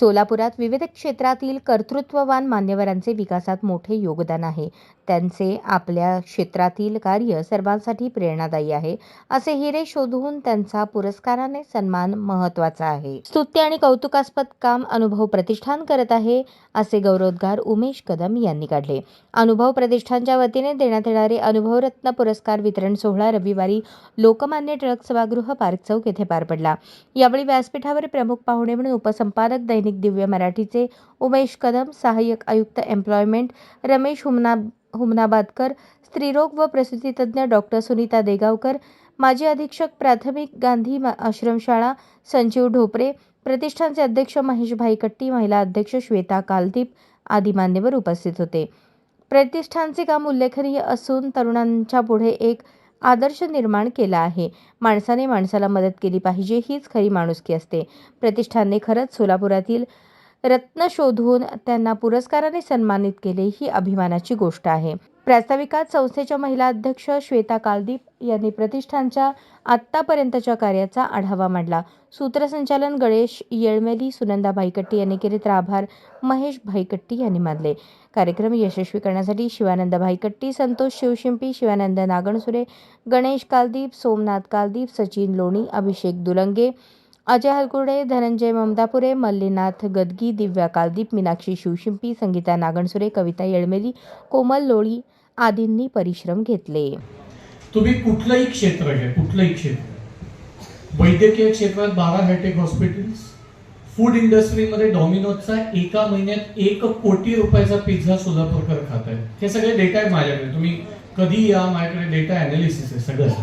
सोलापुरात विविध क्षेत्रातील कर्तृत्ववान मान्यवरांचे विकासात मोठे योगदान आहे. त्यांचे आपल्या क्षेत्रातील कार्य सर्वांसाठी प्रेरणादायी आहे. असे हिरे शोधून त्यांचा पुरस्काराने सन्मान महत्त्वाचा आहे. स्तुत्य आणि कौतुकास्पद काम अनुभव प्रतिष्ठान करत आहे असे गौरवोद्गार उमेश कदम यांनी काढले. अनुभव प्रतिष्ठानच्या वतीने देण्यात येणारे अनुभवरत्न पुरस्कार वितरण सोहळा रविवारी लोकमान्य टिळक सभागृह पार्क चौक येथे पार पडला. यावेळी व्यासपीठावर प्रमुख पाहुणे म्हणून उपसंपादक दैनिक दिव्य मराठीचे उमेश कदम सहाय्यक आयुक्त एम्प्लॉयमेंट रमेश हुमना हुमनाबादकर स्त्रीरोग व प्रसूतीतज्ञ डॉक्टर सुनीता देगावकर माजी अधीक्षक प्राथमिक गांधी आश्रमशाळा संजीव ढोपरे प्रतिष्ठानचे अध्यक्ष महेश भाईकट्टी महिला अध्यक्ष श्वेता कालदीप आदी मान्यवर उपस्थित होते. प्रतिष्ठानचे काम उल्लेखनीय असून तरुणांच्या पुढे एक आदर्श निर्माण केला आहे. माणसाने माणसाला मदत केली पाहिजे हीच खरी माणुसकी असते. प्रतिष्ठानने खरंच सोलापुरातील रत्न शोधून त्यांना पुरस्काराने सन्मानित केले ही अभिमानाची गोष्ट आहे. प्रास्ताविकात संस्थेच्या महिला अध्यक्ष श्वेता कालदीप यांनी प्रतिष्ठानच्या आत्तापर्यंतच्या कार्याचा आढावा मांडला. सूत्रसंचालन गणेश येळमेली सुनंदा भाईकट्टी यांनी केले तर आभार महेश भाईकट्टी यांनी मानले. कार्यक्रम यशस्वी करण्यासाठी शिवानंद भाईकट्टी संतोष शिवशिंपी शिवानंद नागणसुरे गणेश कालदीप सोमनाथ कालदीप सचिन लोणी अभिषेक दुलंगे अजय हलकुर्डे धनंजय ममदापुरे मल्लीनाथ गदगी दिव्या कालदीप मीनाक्षी शिवशिंपी संगीता नागणसुरे कविता येळमेली कोमल लोळी आदींनी परिश्रम घेतले. तुम्ही कुठलंही क्षेत्र घ्या कुठलंही क्षेत्र. वैद्यकीय क्षेत्रात बारा हायटेक हॉस्पिटल्स. फूड इंडस्ट्रीमध्ये डॉमिनोजचा एका महिन्यात एक कोटी रुपयाचा पिझ्झा सोलापूरकर खात आहे हे सगळे डेटा आहे माझ्याकडे. तुम्ही कधी या माझ्याकडे डेटा अनालिसिस आहे सगळं.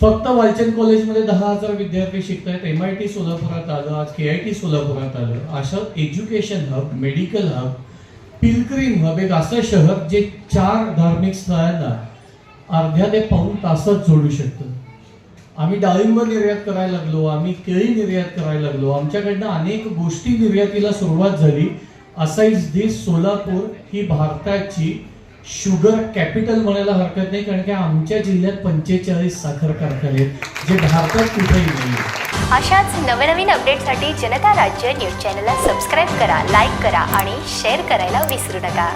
फक्त वालचंद कॉलेजमध्ये दहा हजार विद्यार्थी शिकतायत. एम आय टी सोलापुरात आलं आज के आय टी सोलापुरात आलं. अशा education hub medical hub pilgrim hub एक असं शहर जे चार धार्मिक स्थळांना अर्ध्या ते पाऊण तासात जोडू शकतं. आम्ही डाळिंब निर्यात करायला लागलो आम्ही केळी निर्यात करायला लागलो आमच्याकडनं अनेक गोष्टी निर्यातीला सुरुवात झाली. असाच दिस सोलापूर ही भारताची शुगर कॅपिटल म्हणायला हरकत नाही कारण की आमच्या जिल्ह्यात पंचेचाळीस साखर कारखाने आहेत जे भारतात कुठेही नाही अशाच नवनवीन अपडेटसाठी जनता राज्य न्यूज चॅनलला सबस्क्राईब करा लाईक करा आणि शेअर करायला विसरू नका.